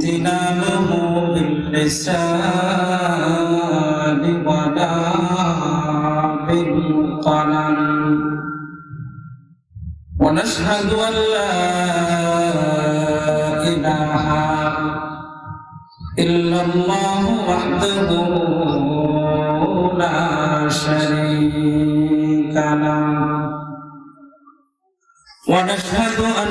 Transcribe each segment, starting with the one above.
امتنانه باللسان ولا بالقلم ونشهد أن لا إله إلا الله وحده لا شريك له. ونشهد أن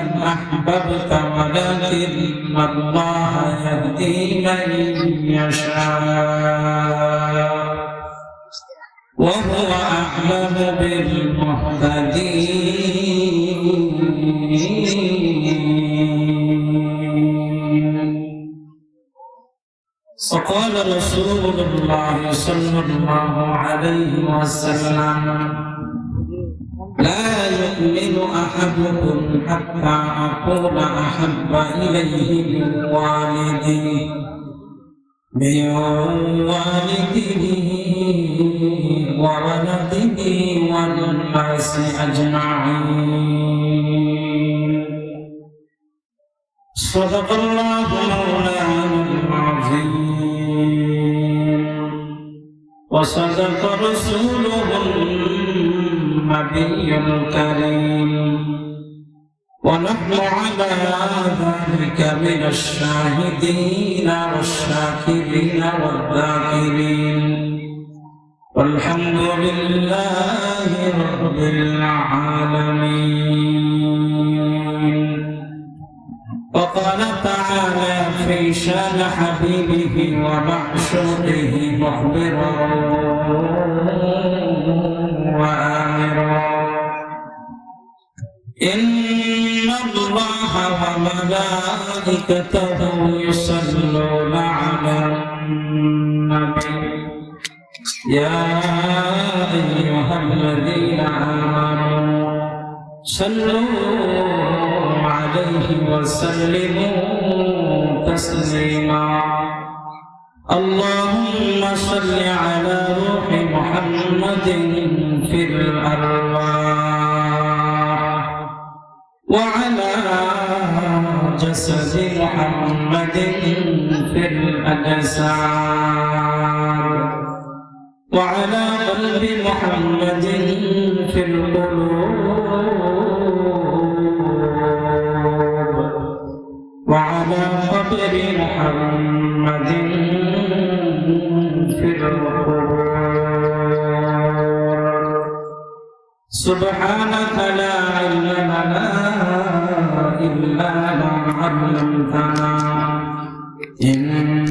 من أحببت ولكن الله يهدي من يشاء. وهو أعلم بالمهتدين. فقال رسول الله صلى الله عليه وسلم لا يؤمن أحدكم حتى أكون أحب إليه من والده من والده وولده والناس أجمعين. صدق الله مولانا العظيم. وصدق رسوله النبي الكريم. ونحن على ذلك من الشاهدين والشاكرين والذاكرين. والحمد لله رب العالمين. وقال تعالى في شان حبيبه ومعشوقه مخبرا إن الله وملائكته يصلون على النبي يا أيها الذين آمنوا صلوا عليه وسلموا تسليما اللهم صل على روح محمد في الأرواح جسد محمد في الأجساد وعلى قلب محمد في القلوب. وعلى قبر محمد في القبور سبحانك لا ربنا إنك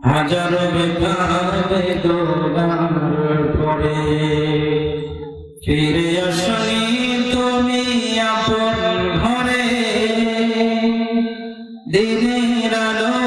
হাজার বেকার পরে ফিরে আসনি তুমি আপন ঘরে আলো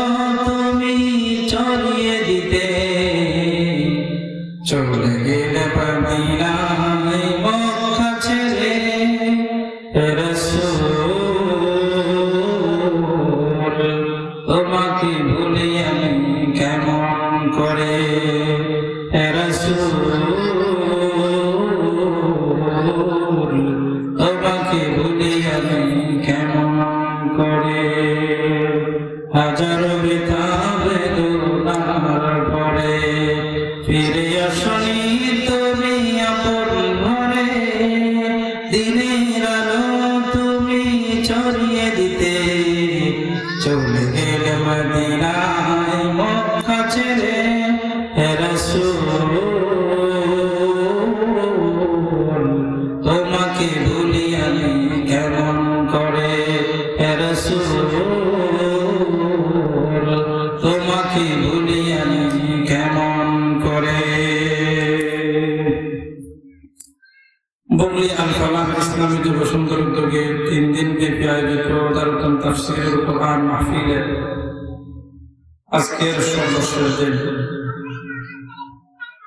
আজকের সর্বশেষ দিন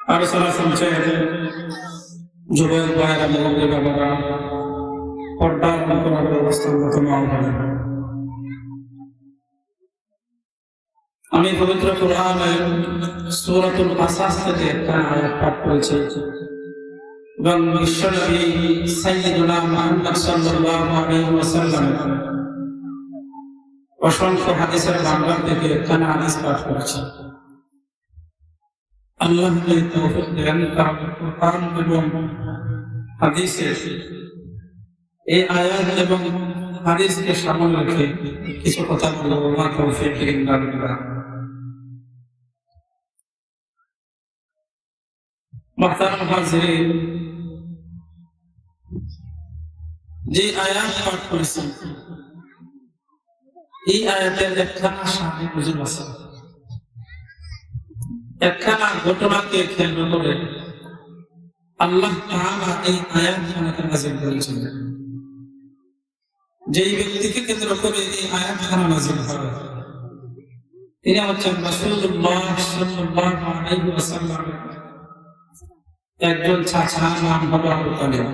আলোচনা শুনছেন যুবক ভাইরা মুরব্বী বাবারা পর্দার মুখোমুখি অবস্থানগত মা আমি পবিত্র কোরআনের সূরাতুল আসাস থেকে একটা আয়াত পাঠ করেছি। এবং বিশ্বনবী সাইয়্যিদুনা মুহাম্মদ সাল্লাল্লাহু আলাইহি ওয়াসাল্লাম অসংখ্য হাদিসের বাংলা থেকে কানা হাদিস পাঠ করেছে আল্লাহ দেন কোরআন এবং হাদিসে এই আয়াত এবং হাদিসকে রেখে কিছু কথা বলব। মা তৌফিক যে আয়াত পাঠ করেছেন এই আয়াতের একখানা সামনে নজর আছে। একখানা ঘটনাকে কেন্দ্র করে আল্লাহ তাআলা এই আয়াত খানাকে নাজিল করেছেন। যেই ব্যক্তিকে কেন্দ্র করে এই আয়াত খানা নাজিল হবে তিনি হচ্ছেন রাসূলুল্লাহ সাল্লাল্লাহু আলাইহি ওয়াসাল্লাম। একজন চাচা নাম হলো আবু তালিব।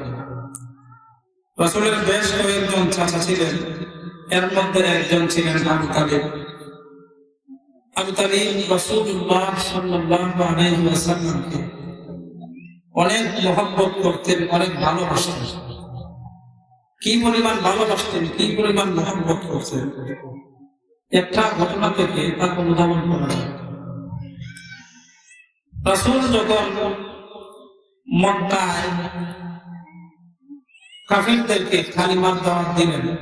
রসুলের বেশ কয়েকজন চাচা ছিলেন। এর মধ্যে একজন ছিলেন আবু তালিব। আবু তালিব রসুল্লাহ ওয়াসাল্লামকে অনেক মহব্বত করতেন, অনেক ভালোবাসতেন। কি পরিমাণ ভালোবাসতেন, কি পরিমাণ মহব্বত করতেন? একটা ঘটনা থেকে তার অনুধাবন করা যায়। রাসূল যখন মক্কায় কাফিরদেরকে কালিমার দাওয়াত দিলেন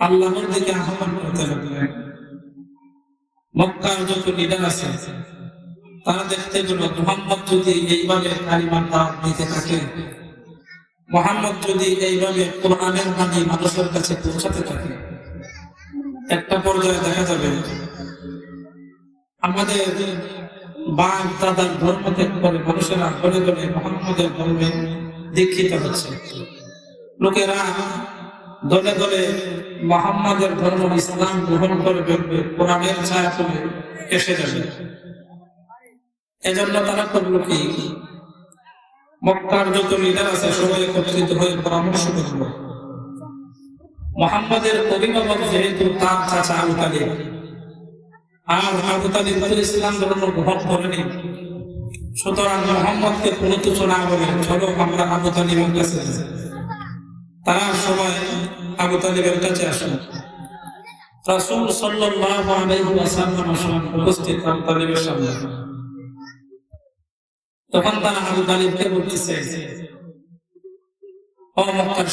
আল্লাহর দিকে আহ্বান করতে লাগলেন। মক্কার যত লিডার আছে, তারা দেখতে গেল মোহাম্মদ যদি এইভাবে কালিমার দাওয়াত দিতে থাকে মোহাম্মদ যদি এইভাবে কোরআনের বাণী মানুষের কাছে পৌঁছাতে থাকে, একটা পর্যায়ে দেখা যাবে, আমাদের বাপ দাদার ধর্ম ত্যাগ করে মানুষেরা ঘরে ঘরে মোহাম্মদের ধর্মে দীক্ষিত হচ্ছে। লোকেরা দলে দলে মোহাম্মদের ধর্ম ইসলাম গ্রহণ করে ফেলবে, কোরআনের ছায়া তুলে এসে যাবে। এজন্য তারা করল কি? মক্কার যত লিডার আছে, সবাই একত্রিত হয়ে পরামর্শ করল। মোহাম্মদের অভিভাবক যেহেতু তার চাচা আবু তালিব, আর আবু তালিব তো ইসলাম ধর্ম গ্রহণ করেনি। সুতরাং মোহাম্মদকে কোনো কিছু না বলে চলো আমরা আবু তালিবের কাছে তারা সবাই আবু তালিবের কাছে আসেন। রাসূল সাল্লাল্লাহু আলাইহি ওয়াসাল্লাম আসেন, উপস্থিত আবু তালিবের সামনে। তখন তারা আবু বলতেছে, ও মক্কার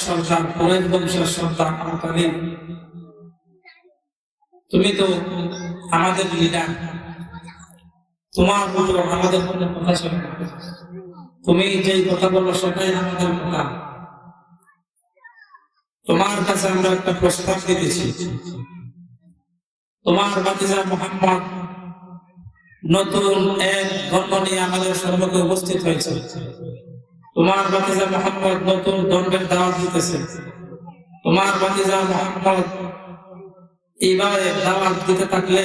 কোরআন বংশের সন্তান আবু তুমি তো আমাদের লিডার তোমার মতো আমাদের কোনো কথা শোনে। তুমি যেই কথা বলো সেটাই আমাদের কথা তোমার কাছে আমরা একটা প্রস্তাব দিতেছি। তোমার বাতিজা মোহাম্মদ নতুন এক ধর্ম নিয়ে আমাদের সম্মুখে উপস্থিত হয়েছে। তোমার বাতিজা মোহাম্মদ নতুন ধর্মের দাওয়াত দিতেছে। তোমার বাতিজা মোহাম্মদ এইভাবে দাওয়াত দিতে থাকলে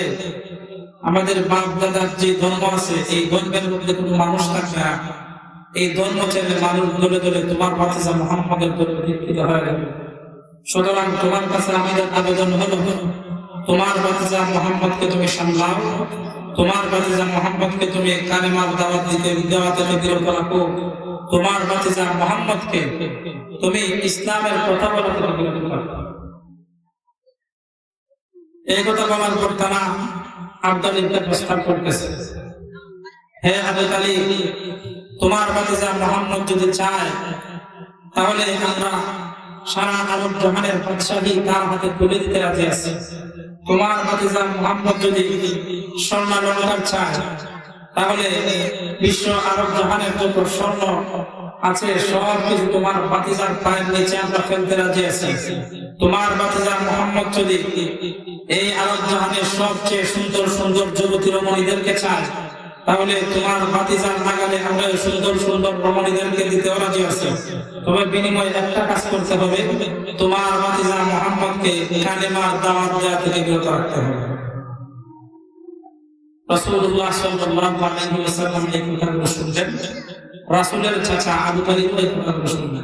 আমাদের বাপ দাদার যে ধর্ম আছে, এই ধর্মের মধ্যে কোনো মানুষ থাকবে না। এই ধর্ম ছেড়ে মানুষ দলে দলে তোমার বাতিজা মোহাম্মদের দলে দীক্ষিত হয়ে যাবে। সুতরাং তোমার কাছে আমাদের আবেদন হলো, তোমার বাতিজা মোহাম্মদকে তুমি সামলাও, তোমার বাতিজা মোহাম্মদকে তুমি কালেমার দাওয়াত দিতে, দেওয়া থেকে বিরত রাখো, তোমার বাতিজা মোহাম্মদকে তুমি ইসলামের কথা বলা বিরত রাখো। এই কথা বলার পর তারা আবদালিকে প্রস্তাব করতেছে। হে আবু তালিব, তোমার বাতিজা মোহাম্মদ যদি চায়, তাহলে আমরা সারা আরব জাহানের বাদশাহী তার হাতে তুলে দিতে রাজি আছি। তোমার ভাতিজা মোহাম্মদ যদি স্বর্ণালঙ্কার চায়, তাহলে বিশ্ব আরব জাহানের যত স্বর্ণ আছে, সব কিছু তোমার বাতিজার পায়ের নিচে আমরা ফেলতে রাজি আছি। তোমার বাতিজা মোহাম্মদ যদি এই আরব জাহানের সবচেয়ে সুন্দর সুন্দর যুবতী রমণীদেরকে চায় তাহলে তোমার বাতিজার নাগালে আমরা সুন্দর সুন্দর রমণীদেরকে দিতে রাজি আছি। তবে বিনিময়ে একটা কাজ করতে হবে। তোমার বাতিজা মোহাম্মদকে কালেমার দাওয়াত দেওয়া থেকে বিরত রাখতে হবে। রাসূলুল্লাহ সাল্লাল্লাহু আলাইহি ওয়াসাল্লাম এই কথাগুলো রাসূলের চাচা আবু তালিব এই কথাগুলো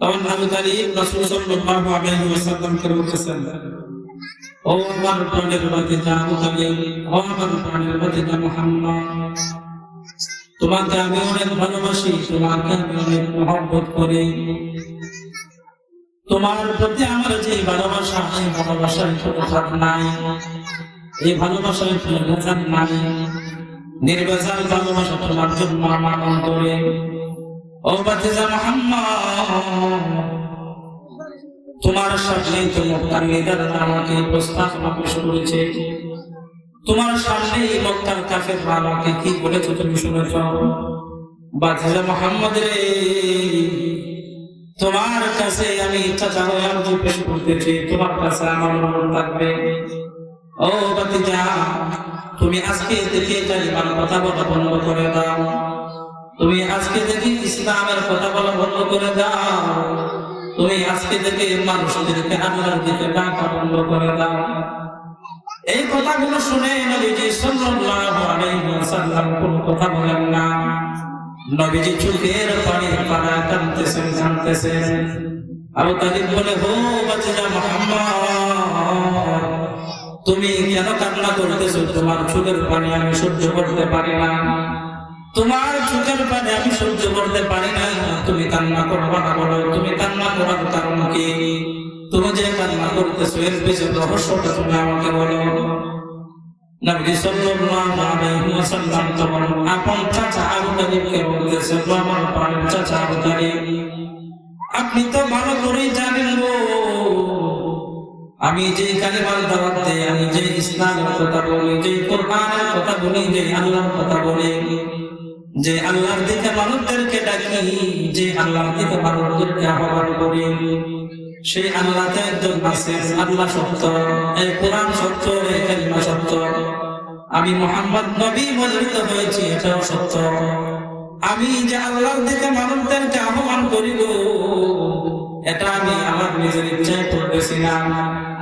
তখন আবু তালিব রাসূল সাল্লাল্লাহু আলাইহি ওয়াসাল্লামকে বলতেছেন ও আমার প্রাণের বাতিজা তালিব ও আমার প্রাণের বাতিজা মুহাম্মদ তোমাকে আমি অনেক ভালোবাসি তোমাকে আমি অনেক মহব্বত করি। তোমার প্রতি আমার যে ভালোবাসা এই ভালোবাসার কোনো ভাগ নাই। এই ভালোবাসার কোনো ভেজাল নাই নির্ভেজাল ভালোবাসা তোমার জন্য আমার অন্তরে ও বাতিজা মোহাম্মদ তোমার সামনে তোমার নেতারা আমাকে প্রস্তাবনা পেশ করেছে। তোমার সামনে এই মক্কার কাফের আমাকে কি বলেছে তুমি শুনেছ? মোহাম্মদ রে, তোমার কাছে আমি চাচা হয়ে আরজি পেশ করতেছি, তোমার কাছে আমার মন থাকবে। ও বাতিজা, তুমি আজকে থেকে কালিমার কথা বন্ধ করে দাও। তুমি আজকে থেকে ইসলামের কথা বলা বন্ধ করে দাও। তুমি আজকে থেকে মানুষদেরকে আল্লাহর দিকে ডাকা করে দাও। এই কথাগুলো শুনে নবীজি সাল্লাল্লাহু আলাইহি ওয়াসাল্লাম কথা বলেন না। নবীজি চোখের পানি পাড়া কাঁদতেছেন কাঁদতেছেন। আবু তালিব বলে, হো বাচ্চা মোহাম্মদ, তুমি কেন কান্না করতেছো? তোমার চোখের পানি আমি সহ্য করতে পারি না। তোমার চোখের পানি আমি সহ্য করতে পারি না। তুমি কান্না করবা না বলো। তুমি কান্না করার কারণ কি? তুমি যে কান্না করতেছো, এর পেছনে রহস্যটা তুমি আমাকে বলো। নবী সাল্লাল্লাহু আলাইহি ওয়াসাল্লাম তখন আপন চাচা আবু তালিবকে বলতেছে, "ও আমার আপনি তো ভালো করেই জানেন গো। আমি যে কালেমার দাওয়াত আমি যে ইসলামের কথা বলি, যে কোরআনের কথা বলি, যে আল্লাহর কথা বলি যে আল্লাহর দিকে মানুষদেরকে ডাকি, যে আল্লাহর দিকে মানুষদেরকে আহ্বান করি, সেই আল্লাহ তো একজন আছেন আল্লাহ সত্য, এই কোরআন সত্য, এই কালিমা সত্য। আমি মোহাম্মদ নবী মনোনীত হয়েছি, এটাও সত্য। আমি যে আল্লাহর দিকে মানুষদেরকে আহ্বান করিব এটা আমি আমার নিজের ইচ্ছায় করতেছি না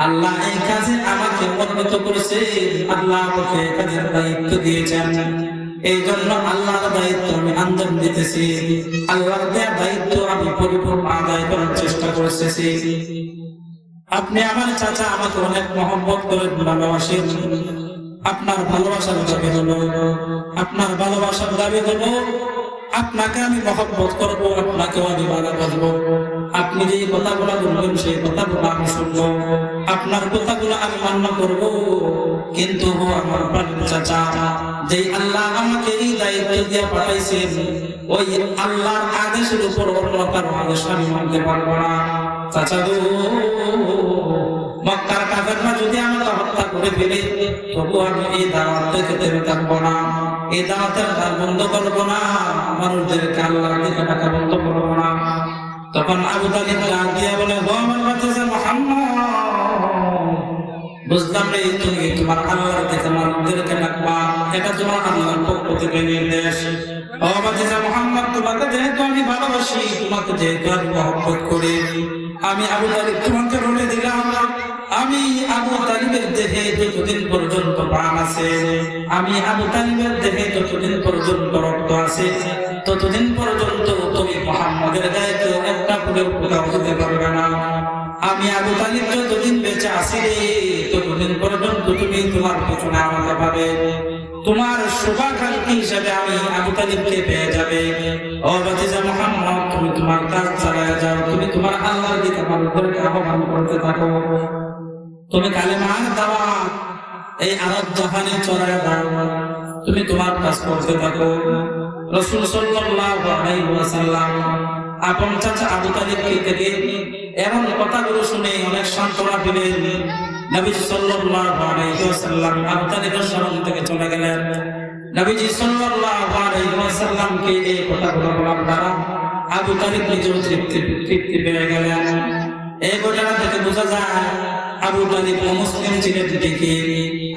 আল্লাহ এই কাজে আমাকে মনোনীত করেছে আল্লাহ আমাকে কাজের দায়িত্ব দিয়েছেন। এই জন্য আল্লাহর দায়িত্ব আমি দিতেছি। আল্লাহর দেওয়ার দায়িত্ব আমি পরিপূর্ণ আদায় করার চেষ্টা করতেছি। আপনি আমার চাচা আমাকে অনেক মহব্বত করে ভালোবাসেন। আপনার ভালোবাসার দাবি হলো, আপনার ভালোবাসার দাবি হলো আপনাকে আমি মহব্বত করব, আপনাকে আমি ভালোবাসবো আপনি যে কথাগুলো বলবেন সেই কথাগুলো আমি শুনব। আপনার কথাগুলো আমি মান্য করব। কিন্তু আমার প্রাণের চাচা যে আল্লাহ আমাকে এই দায়িত্ব দিয়ে পাঠাইছেন, ওই আল্লাহর আদেশের উপর অন্য কারও আদেশ আমি মানতে পারব না। চাচা গো, মক্কার কাফেররা যদি আমাকে হত্যা করে ফেলে, তবু আমি এই দাওয়াত থেকে থাকব না। এই দাওয়াতের দ্বার বন্ধ করব না, মানুষদেরকে আল্লাহর দিকে ডাকা বন্ধ করব না। তখন আবু তালিব ডাক দিয়া বলে, ও আমার বাচ্চা মোহাম্মদ তুমি তোমার আল্লাহর দিকে মানুষদেরকে ডাকবা? এটা তোমার আল্লাহর পক্ষ থেকে নির্দেশ। ও যেহেতু আমি ভালোবাসি, তোমাকে যেহেতু আমি মহব্বত আবু তালিব তোমাকে বলে দিলাম আমি আবু তালিবের দেহে যতদিন পর্যন্ত প্রাণ আছে, আমি আবু তালিবের দেহে যতদিন পর্যন্ত রক্ত আছে, ততদিন পর্যন্ত তুমি মোহাম্মদের কেউ একটা ফুলের পোকাও হতে পারবে না। আমি আবু তালিব যতদিন বেঁচে আছি, ততদিন পর্যন্ত তুমি তোমার পেছনে আমাকে পাবে। তোমার শুভাকাঙ্ক্ষী হিসেবে আমি আবু তালিবকে পেয়ে যাবে। ও বাতিজা মোহাম্মদ, তুমি তোমার কাজ চালায় যাও, তুমি তোমার আল্লাহর দিকে মানুষদেরকে আহ্বান করতে থাকো। তুমি কালেমার দাওয়া এই আরব জাহানে চড়ায় দাও। তুমি তোমার কাজ করতে থাকো। রসুল ওয়াসাল্লাম আপন চাচা আবু তালিবকে থেকে এমন কথাগুলো শুনে অনেক সান্ত্বনা পেলেন নবীজি সাল্লাল্লাহু আলাইহি ওয়াসাল্লাম আবু তালিবের স্মরণ থেকে চলে গেলেন। নবীজি সাল্লাল্লাহু আলাইহি ওয়াসাল্লামকে এই কথাগুলো বলার দ্বারা আবু তালিব নিজেও তৃপ্তি তৃপ্তি পেয়ে গেলেন। এই ঘটনা থেকে বোঝা যায় আবু তালিব মুসলিম ছিলেন ঠিকই,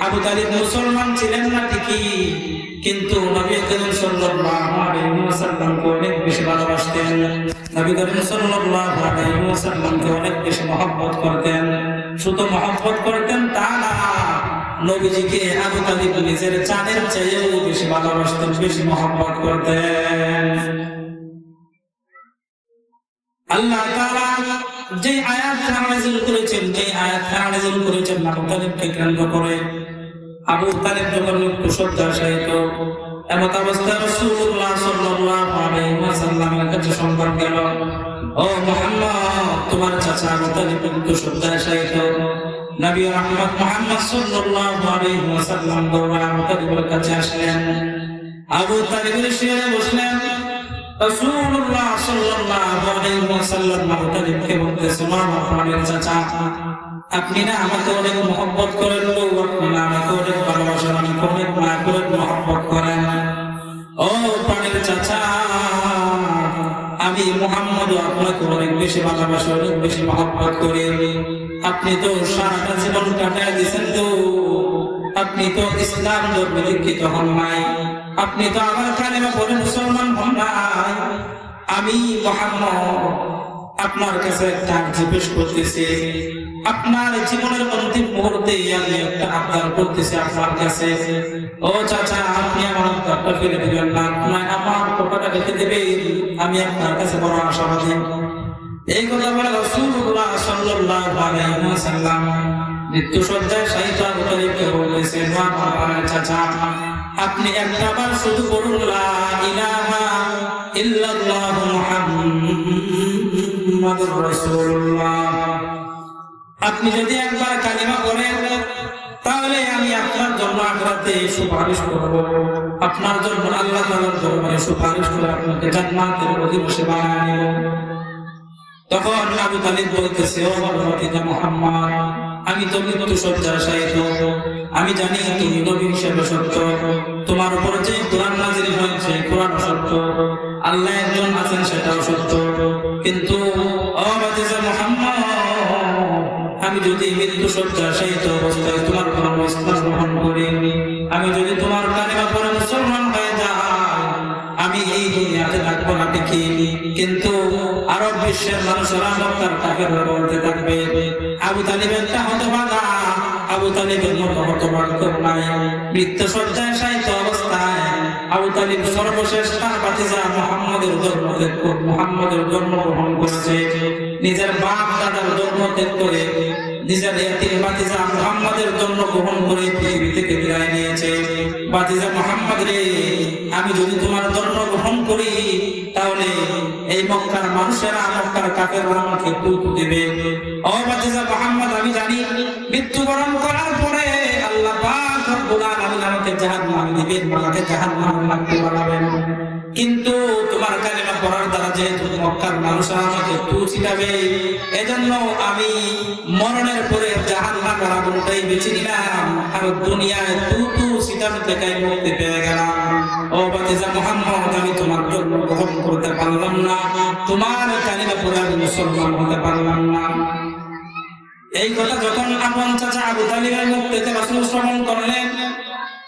আবু তালিব মুসলমান ছিলেন না ঠিকই, কিন্তু নবী করিম সাল্লাল্লাহু আলাইহি ওয়াসাল্লামকে অনেক বেশি ভালোবাসতেন। নবী করিম সাল্লাল্লাহু আলাইহি ওয়াসাল্লামকে অনেক বেশি মহব্বত করতেন। শুধু মহব্বত করতেন তা না, নবীজিকে আবু তালিব নিজের চাঁদের চেয়েও বেশি ভালোবাসতেন, বেশি মহব্বত করতেন। আল্লাহ তাআলা যে আয়াত নাযিল করেছেন, যে আয়াত নাযিল করেছেন, আবু কেন্দ্র করে আবু তালিব যখন মৃত্যু সজ্জায় শায়িত এমত অবস্থায় রাসূলুল্লাহ সাল্লাল্লাহু আলাইহি কাছে সংবাদ গেল, ও মুহাম্মদ, তোমার চাচা আবু তালিব মৃত্যু সজ্জায় শায়িত নবী রাহমাত মুহাম্মদ সাল্লাল্লাহু আলাইহি ওয়াসাল্লাম দৌড়ে আবু তালিবের কাছে আসলেন। আবু তালিবের শিরে বসলেন। চাচা, আপনি না আমাকে অনেক মহব্বত করেন আপনি আমাকে অনেক ভালোবাসেন আমাকে অনেক মায়া মহব্বত করেন। ও প্রাণের চাচা, আমি মোহাম্মদ আপনাকে অনেক বেশি ভালোবাসি, অনেক বেশি মহব্বত করি। আপনি তো সারাটা জীবন কাটায় দিয়েছেন তো, আপনি তো ইসলাম ধর্মে দীক্ষিত হন নাই। আপনি তো আমার কালেমা পড়ে মুসলমান হন নাই। আমি মোহাম্মদ আপনার কাছে একটা পেশ করতেছি। আপনার জীবনের অন্তিম মুহূর্তে আমি একটা আবদার করতেছি আপনার কাছে। ও চাচা, আপনি আমার আবদারটা ফেলে দিবেন না। আপনার আমার কথাটা রেখে দেবে আমি আপনার কাছে বড় আশাবাদী। এই কথা বলে রাসূলুল্লাহ সাল্লাল্লাহু আলাইহি ওয়াসাল্লাম মৃত্যু সজ্জায় শাহিদ আবু তালিবকে প্রাণের চাচা আপনি একটা বার শুধু রাসূলুল্লাহ। আপনি যদি একবার কালিমা করেন তাহলে আমি আপনার জন্য আখরাতে সুপারিশ করব। আপনার জন্য আল্লাহ তাআলার দরবারে সুপারিশ করে আপনাকে জান্নাতের অধিবাসী বানিয়ে নেব তখন আবু তালিব বলতেছে, ও আমার ভাতিজা মুহাম্মদ আমি তো মৃত্যু সজ্জায় শায়িত আমি জানি তুমি নবী হিসেবে সত্য। তোমার উপর যে কোরআন নাজিল হয়েছে, কোরআন সত্য। আল্লাহ একজন আছেন, সেটাও সত্য। কিন্তু আমি যদি মৃত্যু সজ্জা শায়িত অবস্থায় তোমার ধর্ম ইসলাম গ্রহণ করি, আমি যদি তোমার কালিমা পড়ে মুসলমান হয়ে যাই, আমি এই দুনিয়াতে থাকব না ঠিকই। কিন্তু বিশ্বের মানুষেরা মক্কার কাফেররা বলতে থাকবে, আবু তালিবের তা হতভাগা। আবু তালিবের মতো হতভাগ্য নাই। মৃত্যু সজ্জায় সাহিত্য অবস্থায় আবু তালিব সর্বশেষ তার বাতিজা মোহাম্মদের জন্ম ত্যাগ মোহাম্মদের জন্মগ্রহণ করেছে। নিজের বাপ দাদার জন্ম ত্যাগ করে, নিজের এতিম বাতিজা মুহাম্মাদের জন্য গ্রহণ করে পৃথিবী থেকে বিদায় নিয়েছে। বাতিজা মুহাম্মদ রে, আমি যদি তোমার জন্ম গ্রহণ করি, তাহলে এই মক্কার মানুষেরা মক্কার কাকের আমাকে তুলতু দিবে। ও বাতিজা মুহাম্মদ, আমি জানি মৃত্যুবরণ আমাকে জাহান্নামে দিবেন আমাকে জাহান্নামে লাগতে বানাবেন কিন্তু তোমার কালিমা পড়ার দ্বারা যেহেতু মক্কার মানুষরা আমাকে তু এজন্য আমি মরণের পরে জাহান নামের আগুনটাই বেছে নিলাম আর দুনিয়ায় তু তু ছিটানো থেকে মুক্তি পেয়ে গেলাম। ও বাতিজা মোহাম্মদ, আমি তোমার জন্য গ্রহণ করতে পারলাম না, তোমার কালিমা পড়ে আমি মুসলমান হতে পারলাম না। এই কথা যখন আপন চাচা আবু তালিবের মুখ থেকে রাসূল শ্রবণ করলেন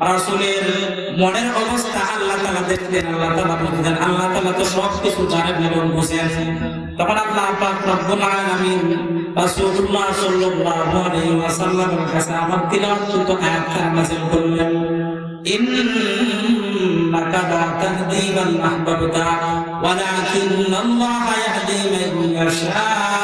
রাসুলের মনের অবস্থা আল্লাহ তালা দেখতেন, আল্লাহ তালা বুঝতেন আল্লাহ তালা তো সব কিছু জানেন এবং বুঝেন। তখন আল্লাহ পাক রব্বুল আলামিন রাসূলুল্লাহ সাল্লাল্লাহু আলাইহি ওয়াসাল্লামের কাছে আমার তিলাওয়াতকৃত আয়াতটা নাযিল করলেন ইন্নাকা লা তাহদি মান আহবাবতা ওয়ালাকিন্নাল্লাহা ইয়াহদি মান ইয়াশা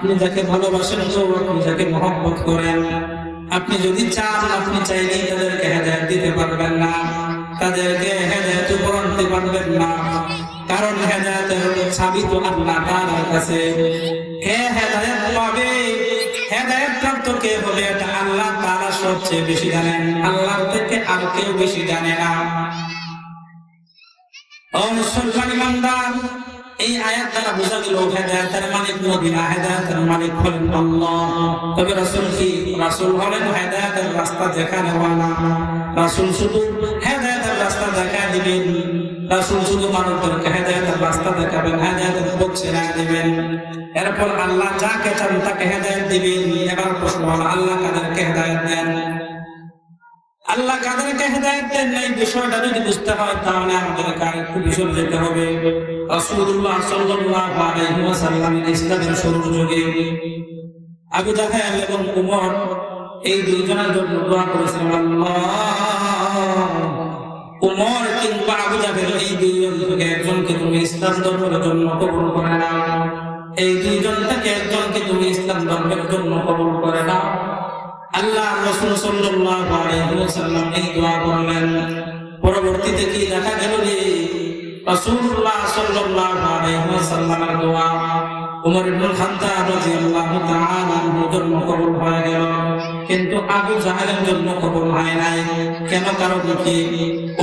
আপনি যাকে ভালোবাসেন, তো আপনি যাকে মহব্বত করেন। আপনি যদি চান, আপনি চাইলেই তাদেরকে হেদায়েত দিতে পারবেন না। তাদেরকে হেদায়েত উপর আনতে পারবেন না। কারণ হেদায়েতের চাবি তো আল্লাহ তাআলার কাছে। কে হেদায়েত পাবে। হেদায়েত প্রাপ্ত কে হবে এটা আল্লাহ তাআলা সবচেয়ে বেশি জানেন। আল্লাহ থেকে আর কেউ বেশি জানে না। ও মুসলমান ইমানদার এই আয়াত দ্বারা বোঝা গেল হেদায়েতের মালিক নবী হেদায়েতের মালিক হলেন আল্লাহ। তবে রাসূল কি? রাসূল হলেন হেদায়েতের রাস্তা দেখানো ওয়ালা রাসূল শুধু হেদায়েতের রাস্তা দেখা দিবেন। রাসূল শুধু মানুষদেরকে হেদায়েতের রাস্তা দেখাবেন, হেদায়েতের পথ ছেড়ে দিবেন। এরপর আল্লাহ যাকে চান তাকে হেদায়েত দিবেন। এবার প্রশ্ন হলো, আল্লাহ আল্লাহ কাদেরকে হেদায়েত দেন এই বিষয়টা যদি বুঝতে হয়, তাহলে আমাদেরকে আরেকটু বিষয় যেতে হবে। রাসূলুল্লাহ সাল্লাল্লাহু আলাইহি ওয়াসাল্লামের ইসলামের শুরুর যুগে আবু জাহেল এবং উমর এই দুইজনের জন্য দোয়া করেছিলেন আল্লাহ, উমর কিংবা আবু জাহেল এই দুইজন থেকে একজনকে তুমি ইসলাম ধর্মের জন্য কবুল করে নাও। এই দুইজন থেকে একজনকে তুমি ইসলাম ধর্মের জন্য কবুল করে নাও। আল্লাহ রসুল সাল্লাল্লাহু আলাইহি ওয়াসাল্লাম এই দোয়া করলেন। পরবর্তীতে কি দেখা গেল যে রাসূলুল্লাহ সাল্লাল্লাহু আলাইহি ওয়াসাল্লামের দোয়া উমর ইবনে খাত্তাব রাদিয়াল্লাহু তাআলা হয়ে গেল। কিন্তু আবু জাহেলের জন্য কবুল হয় নাই। কেন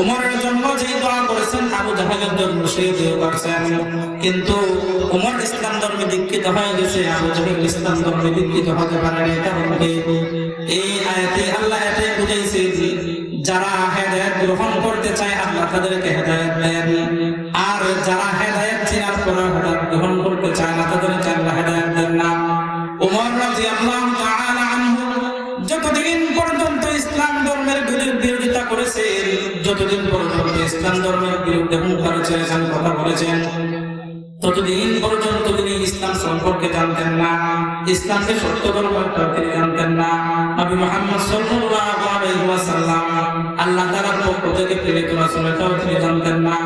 উমরের জন্য যে দোয়া করেছেন, আবু জাহেলের জন্য সেই দোয়া করেছেন। কিন্তু উমর ইসলাম ধর্মে দীক্ষিত হয়ে গেছে, আবু জাহেল ইসলাম ধর্মে দীক্ষিত হতে পারে না এই আয়াতে আল্লাহ এটাই বুঝাইছে যারা হেদায়েত গ্রহণ করতে চায়, আল্লাহ তাদেরকে হেদায়েত দেন। আর যারা হেদায়েত হেদায়েত গ্রহণ করতে চায় না তাদেরকে আল্লাহ হেদায়েত দেন না। উমর রাদিয়াল্লাহু তাআলা আনহু যতদিন পর্যন্ত ইসলাম ধর্মের বিরোধিতা করেছেন, যতদিন পর্যন্ত ইসলাম ধর্মের বিরুদ্ধে হুঙ্কার কথা বলেছেন ততদিন পর্যন্ত তিনি ইসলাম সম্পর্কে জানতেন না। ইসলামকে সত্য ধর্মটা তিনি জানতেন না। নবী মুহাম্মদ সাল্লাল্লাহু আল্লাহ পক্ষ থেকে তিনি জানতেন না।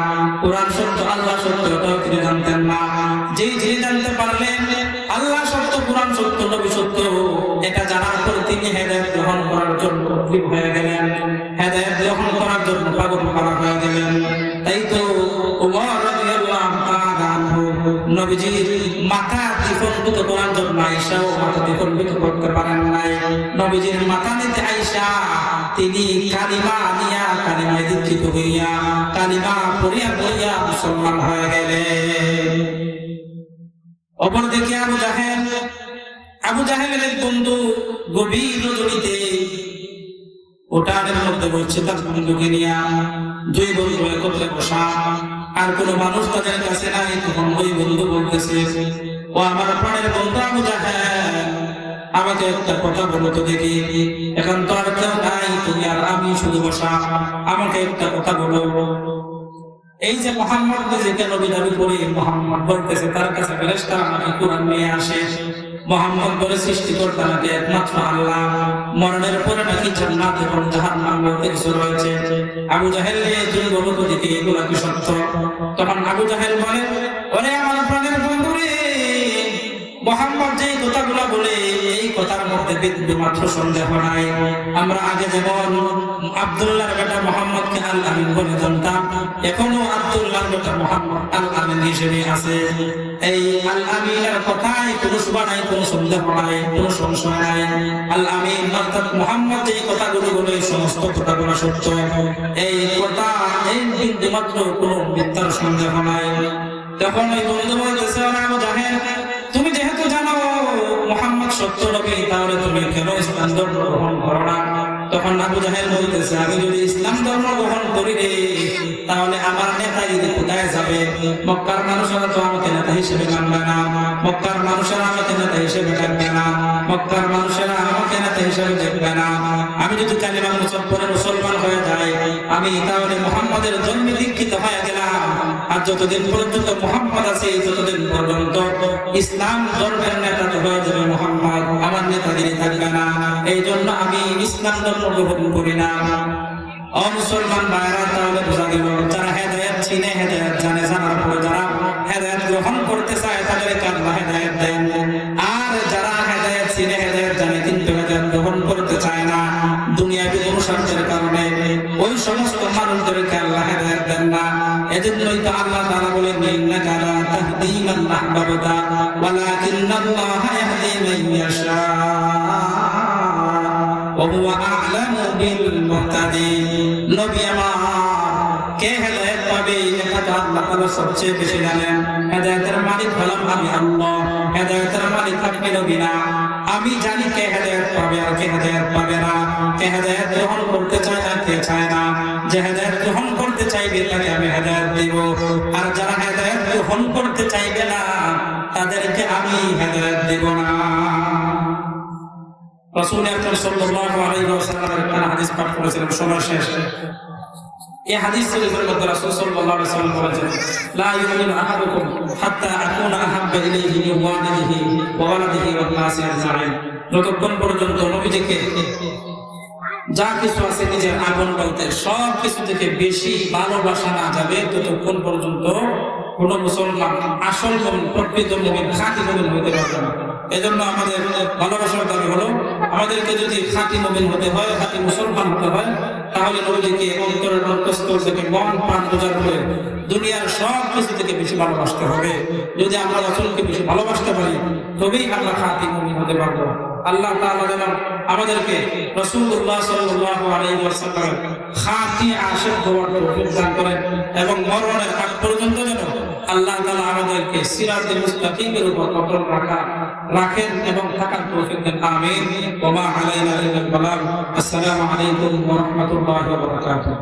কোরআন সত্য, আল্লাহ সত্য এটাও তিনি জানতেন না। যেই যিনি জানতে পারলেন, আল্লাহ সত্য, কোরআন সত্য, নবী সত্য, এটা জানার পর তিনি গ্রহণ করার জন্য হয়ে মাথা করতে পারেন নাই। নবীজির মাথা নিতে আয়েশা, তিনি কালিমা নিয়া কালিমায় দীক্ষিত হইয়া, কালিমা পড়িয়া পড়িয়া মুসলমান হয়ে গেলেন। অপরদিকে আবু জাহেল, আবু জাহেলের বন্ধু গভীর রজনীতে ওটানের মধ্যে বসছে তার বন্ধুকে নিয়ে দুই বন্ধু একত্রে বসা। আর কোনো মানুষ তাদের কাছে নাই, তখন ওই বন্ধু বলতেছে, ও আমার প্রাণের বন্ধু আবু জাহেল। আমাকে একটা কথা বলো তো দেখি। এখন তো আর কেউ নাই, তুমি আর আমি শুধু বসা। আমাকে একটা কথা বলো। এই যে মোহাম্মদ নিজেকে নবী দাবি করে মোহাম্মদ বলতেছে, তার কাছে ফেরেশতা নাকি কোরআন নিয়ে আসে। মোহাম্মদ বলে নাকি একমাত্র আল্লাহ। মরণের পরে নাকি জান্নাত এবং জাহান্নাম বলতে কিছু রয়েছে। আবু জাহেল বলো তো দেখি এগুলা কি সত্য? তখন আবু জাহেল বলে কথার মধ্যে বিন্দু মাত্র সন্দেহ নাই। আমরা আগে যেমন আব্দুল্লাহর বেটা মোহাম্মদকে আল আমিন বলে জানতাম, এখনও আব্দুল্লাহর বেটা মোহাম্মদ আল আমিন হিসেবে আছে। এই আল আমিনের কথায় কোনো সুবা নাই, কোনো সন্দেহ নাই, কোনো সংশয় নাই। আল আমিন অর্থাৎ মোহাম্মদ যে কথাগুলো বলে সমস্ত কথাগুলো সত্য। এই কথা, এই বিন্দু মাত্র কোনো মিথ্যার সন্দেহ নাই। তখন ওই বন্ধু বলতেছে, "ওরে আবু সত্য তাহলে তুমি কেন ইসলাম ধর্ম গ্রহণ করো না? তখন জাহেল বলতেছে, আমি যদি ইসলাম ধর্ম গ্রহণ করি রে, তাহলে আমার নেতাগিরি কোথায় যাবে? মক্কার মানুষেরা তো আমাকে নেতা হিসেবে মানবে না। মক্কার মানুষেরা আমাকে নেতা হিসেবে থাকবে না। মক্কার মানুষেরা নেতা হিসেবে দেখবে না। আমি যদি কালিমা মুসলমান পরে মুসলমান হয়ে যাই, আমি তাহলে মোহাম্মদের জন্মে দীক্ষিত হয়ে গেলাম। আর যতদিন পর্যন্ত মোহাম্মদ আছে, ততদিন পর্যন্ত ইসলাম ধর্মের নেতা তো হয়ে যাবে মোহাম্মদ। আমার নেতাগিরি থাকবে না। এই জন্য আমি ইসলাম ধর্ম গ্রহণ করি না। অমুসলমান ভাইরা, তাহলে বোঝা গেল, যারা হেদায়ত চিনে, হেদায়ত জানে, জানার পরে যারা হেদায়ত গ্রহণ করতে চায়, তাদেরকে আল্লাহ হেদায়ত দেন। পর্যন্ত আল্লাহ তাআলা বলেন ইন্নাকা লা তাহদি মান তাহবাবতা ওয়ালাকিন্নাল্লাহা ইয়াহদি মান ইয়াশা, ওয়া হুয়া আ'লামু বিল মুহতাদিন। নবী আমার, কে হেদায়েত পাবে এটা আল্লাহ তাআলা সবচেয়ে বেশি জানেন। আমি জানি কে হেদায়েত পাবে আর কে হেদায়েত পাবে না। কে হেদায়েত গ্রহণ করতে চায় আর কে চায় না। যে হেদায়েত গ্রহণ করতে চাইবে তাকে আমি হেদায়েত দেব। আর যারা হেদায়েত গ্রহণ করতে চাইবে না, তাদেরকে আমি হেদায়েত দেব না। রাসূল আকরাম সাল্লাল্লাহু আলাইহি ওয়াসাল্লাম হাদিস পাঠ করেছিলেন, সময় শেষ। এই হাদিস শরীফের মধ্যে রাসূল সাল্লাল্লাহু আলাইহি ওয়াসাল্লাম বলেছেন, লা ইউমিনু আহাদুকুম হাত্তা আকুনা ইলাইহি মিন ওয়ালিদিহি ওয়া ওয়ান নাসি আজমাইন। যতক্ষণ পর্যন্ত নবীজিকে যা কিছু আছে নিজের আগুন বলতে সব কিছু থেকে বেশি ভালোবাসা না যাবে, ততক্ষণ পর্যন্ত কোন মুসলমান আসল মুমিন প্রকৃত মুমিন খাঁটি হতে পারবে না। এজন্য আমাদের ভালোবাসার দাবি হলো, আমাদেরকে যদি খাঁটি মুমিন হতে হয়, খাঁটি মুসলমান হতে হয় তাহলে নবীজিকে অন্তরের অন্তঃস্থল থেকে মন প্রাণ বোঝার করে দুনিয়ার সব কিছু থেকে বেশি ভালোবাসতে হবে। যদি আমরা রসুলকে বেশি ভালোবাসতে পারি, তবেই আমরা খাতি মুমিন হতে পারব। আল্লাহ তাআলা যেন আমাদেরকে রাসূলুল্লাহ সাল্লাল্লাহু আলাইহি আশিক হওয়ার তৌফিক দান করেন এবং মরণের আগ পর্যন্ত যেন আল্লাহ তাআলা আমাদেরকে সিরাতে মুস্তাকিমের উপর রাখা, রাখেন এবং থাকার তৌফিক দেন। আমিন। ওয়া মা আলাইনা ইল্লাল বালাগ। আসসালামু আলাইকুম ওয়া রাহমাতুল্লাহি ওয়া বারাকাতুহু।